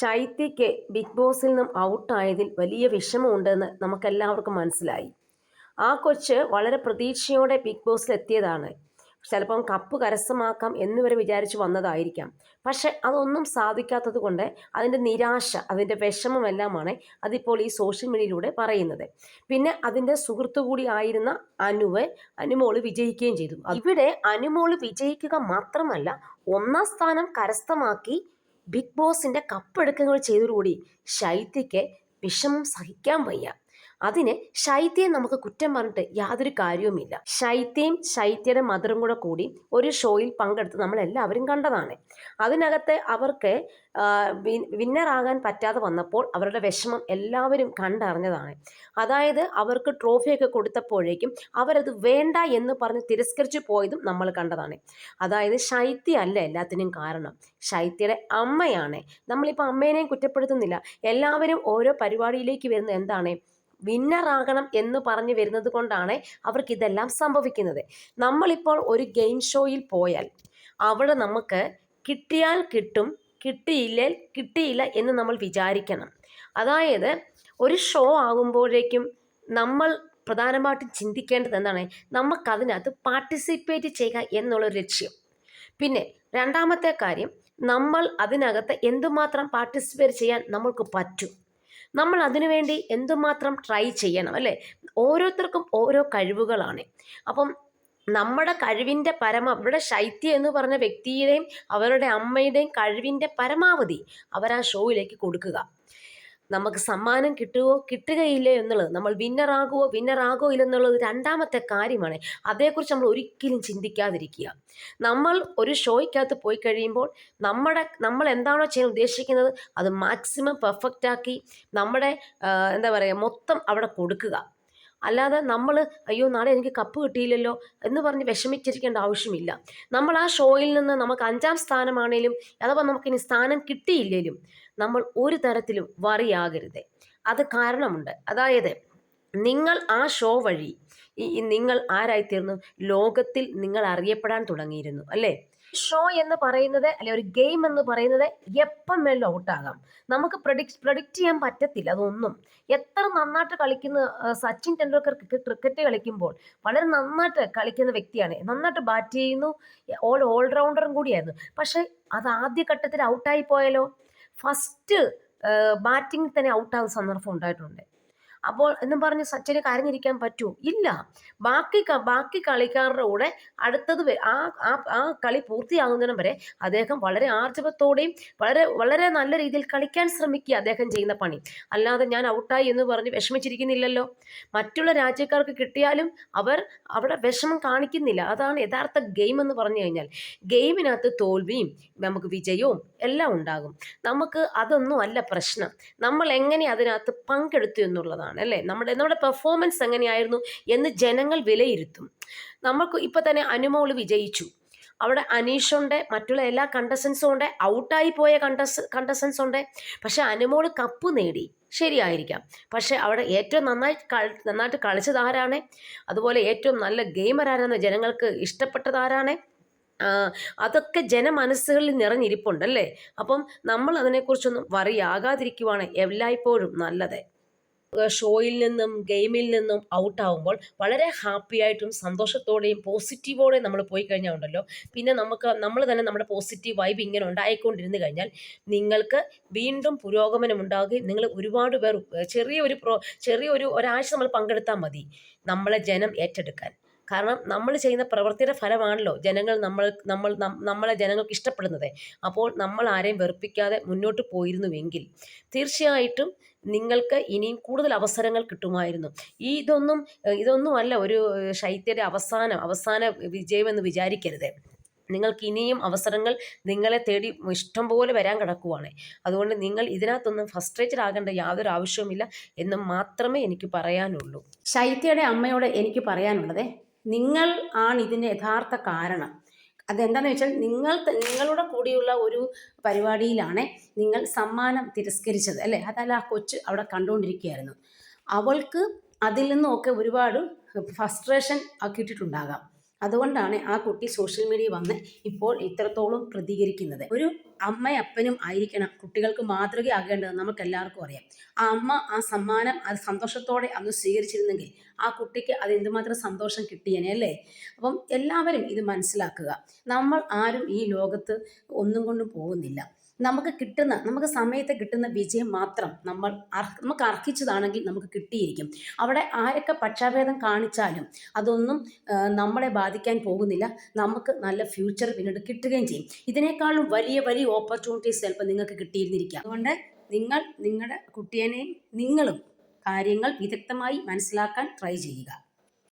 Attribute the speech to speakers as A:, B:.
A: ശൈത്യയ്ക്ക് big ബോസിൽ നിന്നും ഔട്ടായതിൽ വലിയ വിഷമമുണ്ടെന്ന് നമുക്കെല്ലാവർക്കും മനസ്സിലായി. ആ കൊച്ച് വളരെ പ്രതീക്ഷയോടെ ബിഗ് ബോസിൽ എത്തിയതാണ് ചിലപ്പം കപ്പ് കരസ്ഥമാക്കാം എന്നുവരെ വിചാരിച്ചു വന്നതായിരിക്കാം. പക്ഷെ അതൊന്നും സാധിക്കാത്തത് കൊണ്ട് അതിന്റെ നിരാശ അതിന്റെ വിഷമമെല്ലാമാണ് അതിപ്പോൾ ഈ സോഷ്യൽ മീഡിയയിലൂടെ പറയുന്നത്. പിന്നെ അതിന്റെ സുഹൃത്തു കൂടി ആയിരുന്ന അനുവ് അനുമോൾ വിജയിക്കുകയും ചെയ്തു. ഇവിടെ അനുമോൾ വിജയിക്കുക മാത്രമല്ല ഒന്നാം സ്ഥാനം കരസ്ഥമാക്കി ബിഗ് ബോസിന്റെ കപ്പെടുക്കങ്ങൾ ചെയ്തതോടുകൂടി ശൈത്യയ്ക്ക് വിഷമം സഹിക്കാൻ വയ്യ. അതിന് ശൈത്യയെ നമുക്ക് കുറ്റം പറഞ്ഞിട്ട് യാതൊരു കാര്യവുമില്ല. ശൈത്യയും ശൈത്യയുടെ മദറും കൂടെ കൂടി ഒരു ഷോയിൽ പങ്കെടുത്ത് നമ്മൾ എല്ലാവരും കണ്ടതാണ്. അതിനകത്ത് അവർക്ക് വിന്നറാകാൻ പറ്റാതെ വന്നപ്പോൾ അവരുടെ വിഷമം എല്ലാവരും കണ്ടറിഞ്ഞതാണ്. അതായത് അവർക്ക് ട്രോഫിയൊക്കെ കൊടുത്തപ്പോഴേക്കും അവരത് വേണ്ട എന്ന് പറഞ്ഞ് തിരസ്കരിച്ചു പോയതും നമ്മൾ കണ്ടതാണ്. അതായത് ശൈത്യ അല്ല എല്ലാത്തിനും കാരണം. ശൈത്യയുടെ അമ്മയാണ്. നമ്മളിപ്പോൾ അമ്മേനെയും കുറ്റപ്പെടുത്തുന്നില്ല. എല്ലാവരും ഓരോ പരിപാടിയിലേക്ക് വരുന്നത് എന്താണ്? വിന്നറാകണം എന്ന് പറഞ്ഞു വരുന്നത് കൊണ്ടാണ് അവർക്ക് ഇതെല്ലാം സംഭവിക്കുന്നത്. നമ്മളിപ്പോൾ ഒരു ഗെയിം ഷോയിൽ പോയാൽ അവിടെ നമുക്ക് കിട്ടിയാൽ കിട്ടും കിട്ടിയില്ല കിട്ടിയില്ല എന്ന് നമ്മൾ വിചാരിക്കണം. അതായത് ഒരു ഷോ ആകുമ്പോഴേക്കും നമ്മൾ പ്രധാനമായിട്ടും ചിന്തിക്കേണ്ടത് എന്താണ്? നമുക്കതിനകത്ത് പാർട്ടിസിപ്പേറ്റ് ചെയ്യുക എന്നുള്ള ലക്ഷ്യം. പിന്നെ രണ്ടാമത്തെ കാര്യം നമ്മൾ അതിനകത്ത് എന്തുമാത്രം പാർട്ടിസിപ്പേറ്റ് ചെയ്യാൻ നമ്മൾക്ക് പറ്റും? നമ്മൾ അതിനുവേണ്ടി എന്തുമാത്രം ട്രൈ ചെയ്യണം അല്ലേ? ഓരോരുത്തർക്കും ഓരോ കഴിവുകളാണ്. അപ്പം നമ്മുടെ കഴിവിന്റെ പരമ ഇവിടെ ശൈത്യ എന്ന് പറഞ്ഞ വ്യക്തിയുടെയും അവരുടെ അമ്മയുടെയും കഴിവിന്റെ പരമാവധി അവർ ആ ഷോയിലേക്ക് കൊടുക്കുക. നമുക്ക് സമ്മാനം കിട്ടുമോ കിട്ടുകയില്ലേ എന്നുള്ളത്. നമ്മൾ വിന്നറാകുമോ വിന്നറാകോ ഇല്ലെന്നുള്ളത് രണ്ടാമത്തെ കാര്യമാണ്. അതേക്കുറിച്ച് നമ്മൾ ഒരിക്കലും ചിന്തിക്കാതിരിക്കുക. നമ്മൾ ഒരു ഷോയ്ക്കകത്ത് പോയി കഴിയുമ്പോൾ നമ്മുടെ നമ്മൾ എന്താണോ ചെയ്യാൻ ഉദ്ദേശിക്കുന്നത് അത് മാക്സിമം പെർഫെക്റ്റ് ആക്കി നമ്മുടെ എന്താ പറയുക മൊത്തം അവിടെ കൊടുക്കുക. അല്ലാതെ നമ്മൾ അയ്യോ നാളെ എനിക്ക് കപ്പ് കിട്ടിയില്ലല്ലോ എന്ന് പറഞ്ഞ് വിഷമിച്ചിരിക്കേണ്ട ആവശ്യമില്ല. നമ്മൾ ആ ഷോയിൽ നിന്ന് നമുക്ക് അഞ്ചാം സ്ഥാനമാണേലും അഥവാ നമുക്കിനി സ്ഥാനം കിട്ടിയില്ലേലും നമ്മൾ ഒരു തരത്തിലും വറിയാകരുത്. അത് കാരണമുണ്ട്. അതായത് നിങ്ങൾ ആ ഷോ വഴി ഈ നിങ്ങൾ ആരായിത്തീർന്നു? ലോകത്തിൽ നിങ്ങൾ അറിയപ്പെടാൻ തുടങ്ങിയിരുന്നു അല്ലേ? ഷോ എന്ന് പറയുന്നത് അല്ലെ ഒരു ഗെയിം എന്ന് പറയുന്നത് എപ്പം ഔട്ട് ഔട്ടാകാം നമുക്ക് പ്രഡിക്ട് പ്രഡിക്റ്റ് ചെയ്യാൻ പറ്റത്തില്ല അതൊന്നും. എത്ര നന്നായിട്ട് കളിക്കുന്ന സച്ചിൻ ടെണ്ടുൽക്കർ ക്രിക്കറ്റ് കളിക്കുമ്പോൾ വളരെ നന്നായിട്ട് കളിക്കുന്ന വ്യക്തിയാണ്. നന്നായിട്ട് ബാറ്റ് ചെയ്യുന്നു ഓൾ ഓൾറൗണ്ടറും കൂടിയായിരുന്നു. പക്ഷേ അത് ആദ്യഘട്ടത്തിൽ ഔട്ടായി പോയാലോ? ഫസ്റ്റ് ബാറ്റിംഗ് തന്നെ ഔട്ടാകുന്ന സന്ദർഭം ഉണ്ടായിട്ടുണ്ട്. അപ്പോൾ എന്നും പറഞ്ഞ് സച്ചിന് കരഞ്ഞിരിക്കാൻ പറ്റുമോ ഇല്ല. ബാക്കി ബാക്കി കളിക്കാരുടെ കൂടെ അടുത്തത് ആ ആ കളി പൂർത്തിയാകുന്നതിനും വരെ അദ്ദേഹം വളരെ ആർജവത്തോടെയും വളരെ വളരെ നല്ല രീതിയിൽ കളിക്കാൻ ശ്രമിക്കുക അദ്ദേഹം ചെയ്യുന്ന പണി. അല്ലാതെ ഞാൻ ഔട്ടായി എന്ന് പറഞ്ഞ് വിഷമിച്ചിരിക്കുന്നില്ലല്ലോ. മറ്റുള്ള രാജ്യക്കാർക്ക് കിട്ടിയാലും അവർ അവിടെ വിഷമം കാണിക്കുന്നില്ല. അതാണ് യഥാർത്ഥ ഗെയിം എന്ന് പറഞ്ഞു കഴിഞ്ഞാൽ. ഗെയിമിനകത്ത് തോൽവിയും നമുക്ക് വിജയവും എല്ലാം ഉണ്ടാകും. നമുക്ക് അതൊന്നും അല്ല പ്രശ്നം. നമ്മൾ എങ്ങനെ അതിനകത്ത് പങ്കെടുത്തു എന്നുള്ളതാണ്. എന്നുള്ളതാണ് അല്ലേ? നമ്മുടെ നമ്മുടെ പെർഫോമൻസ് എങ്ങനെയായിരുന്നു എന്ന് ജനങ്ങൾ വിലയിരുത്തും. നമുക്ക് ഇപ്പം തന്നെ അനുമോൾ വിജയിച്ചു. അവിടെ അനീഷുണ്ട് മറ്റുള്ള എല്ലാ കണ്ടസ്റ്റൻസും ഉണ്ട് ഔട്ടായി പോയ കണ്ടസ് കണ്ടസ്റ്റൻസ് ഉണ്ട്. പക്ഷെ അനുമോൾ കപ്പ് നേടി. ശരിയായിരിക്കാം. പക്ഷെ അവിടെ ഏറ്റവും നന്നായി നന്നായിട്ട് കളിച്ചത് ആരാണ്? അതുപോലെ ഏറ്റവും നല്ല ഗെയിമർ ആരാണ്? ജനങ്ങൾക്ക് ഇഷ്ടപ്പെട്ടത് ആരാണ്? അതൊക്കെ ജനമനസ്സുകളിൽ നിറഞ്ഞിരിപ്പുണ്ടല്ലേ അപ്പം നമ്മൾ അതിനെക്കുറിച്ചൊന്നും വറിയാകാതിരിക്കുവാണ് എല്ലായ്പ്പോഴും നല്ലത്. ഷോയിൽ നിന്നും ഗെയിമിൽ നിന്നും ഔട്ട് ഔട്ടാവുമ്പോൾ വളരെ ഹാപ്പിയായിട്ടും സന്തോഷത്തോടെയും പോസിറ്റീവോടെയും നമ്മൾ പോയി കഴിഞ്ഞാൽ ഉണ്ടല്ലോ. പിന്നെ നമുക്ക് നമ്മൾ തന്നെ നമ്മുടെ പോസിറ്റീവ് വൈബ് ഇങ്ങനെ ഉണ്ടായിക്കൊണ്ടിരുന്നു കഴിഞ്ഞാൽ നിങ്ങൾക്ക് വീണ്ടും പുരോഗമനം ഉണ്ടാകുകയും നിങ്ങൾ ഒരുപാട് പേർ ചെറിയൊരു പ്രോ ചെറിയൊരു ഒരാഴ്ച നമ്മൾ പങ്കെടുത്താൽ മതി നമ്മളെ ജനം ഏറ്റെടുക്കാൻ. കാരണം നമ്മൾ ചെയ്യുന്ന പ്രവൃത്തിയുടെ ഫലമാണല്ലോ ജനങ്ങൾ നമ്മൾ നമ്മൾ നമ്മളെ ജനങ്ങൾക്ക് ഇഷ്ടപ്പെടുന്നത്. അപ്പോൾ നമ്മൾ ആരെയും വെറുപ്പിക്കാതെ മുന്നോട്ട് പോയിരുന്നുവെങ്കിൽ തീർച്ചയായിട്ടും നിങ്ങൾക്ക് ഇനിയും കൂടുതൽ അവസരങ്ങൾ കിട്ടുമായിരുന്നു. ഈ ഇതൊന്നും ഇതൊന്നും അല്ല ഒരു ശൈത്യയുടെ അവസാനം അവസാന വിജയമെന്ന് വിചാരിക്കരുത്. നിങ്ങൾക്ക് ഇനിയും അവസരങ്ങൾ നിങ്ങളെ തേടി ഇഷ്ടം പോലെ വരാൻ കിടക്കുവാണ്. അതുകൊണ്ട് നിങ്ങൾ ഇതിനകത്തൊന്നും ഫസ്ട്രേറ്റഡ് ആകേണ്ട യാതൊരു ആവശ്യവുമില്ല എന്ന് മാത്രമേ എനിക്ക് പറയാനുള്ളൂ.
B: ശൈത്യയുടെ അമ്മയോട് എനിക്ക് പറയാനുള്ളത് നിങ്ങൾ ആണ് ഇതിന്റെ യഥാർത്ഥ കാരണം. അതെന്താണെന്ന് വെച്ചാൽ നിങ്ങൾ നിങ്ങളുടെ കൂടിയുള്ള ഒരു പരിപാടിയിലാണ് നിങ്ങൾ സമ്മാനം തിരസ്കരിച്ചത് അല്ലേ? അതല്ല ആ കൊച്ച് അവിടെ കണ്ടുകൊണ്ടിരിക്കുകയായിരുന്നു അവൾക്ക് അതിൽ നിന്നൊക്കെ ഒരുപാട് ഫ്രസ്ട്രേഷൻ കിട്ടിയിട്ടുണ്ടാകാം. അതുകൊണ്ടാണ് ആ കുട്ടി സോഷ്യൽ മീഡിയ വന്ന് ഇപ്പോൾ ഇത്രത്തോളം പ്രതികരിക്കുന്നത്. ഒരു അമ്മയും അപ്പനും ആയിരിക്കണം കുട്ടികൾക്ക് മാതൃകയാകേണ്ടത് നമുക്ക് എല്ലാവർക്കും അറിയാം. ആ അമ്മ ആ സമ്മാനം അത് സന്തോഷത്തോടെ അന്ന് സ്വീകരിച്ചിരുന്നെങ്കിൽ ആ കുട്ടിക്ക് അത് എന്തുമാത്രം സന്തോഷം കിട്ടിയേനെ അല്ലേ? അപ്പം എല്ലാവരും ഇത് മനസ്സിലാക്കുക. നമ്മൾ ആരും ഈ ലോകത്ത് ഒന്നും കൊണ്ടും പോകുന്നില്ല. നമുക്ക് കിട്ടുന്ന നമുക്ക് സമയത്ത് കിട്ടുന്ന വിജയം മാത്രം നമ്മൾ നമുക്ക് അർഹിച്ചതാണെങ്കിൽ നമുക്ക് കിട്ടിയിരിക്കും. അവിടെ ആരൊക്കെ പക്ഷാഭേദം കാണിച്ചാലും അതൊന്നും നമ്മളെ ബാധിക്കാൻ പോകുന്നില്ല. നമുക്ക് നല്ല ഫ്യൂച്ചർ പിന്നീട് കിട്ടുകയും ചെയ്യും. ഇതിനേക്കാളും വലിയ വലിയ ഓപ്പർച്യൂണിറ്റീസ് ചിലപ്പോൾ നിങ്ങൾക്ക് കിട്ടിയിരുന്നിരിക്കാം. അതുകൊണ്ട് നിങ്ങൾ നിങ്ങളുടെ കുട്ടിയെയും നിങ്ങളും കാര്യങ്ങൾ വിദഗ്ധമായി മനസ്സിലാക്കാൻ ട്രൈ ചെയ്യുക.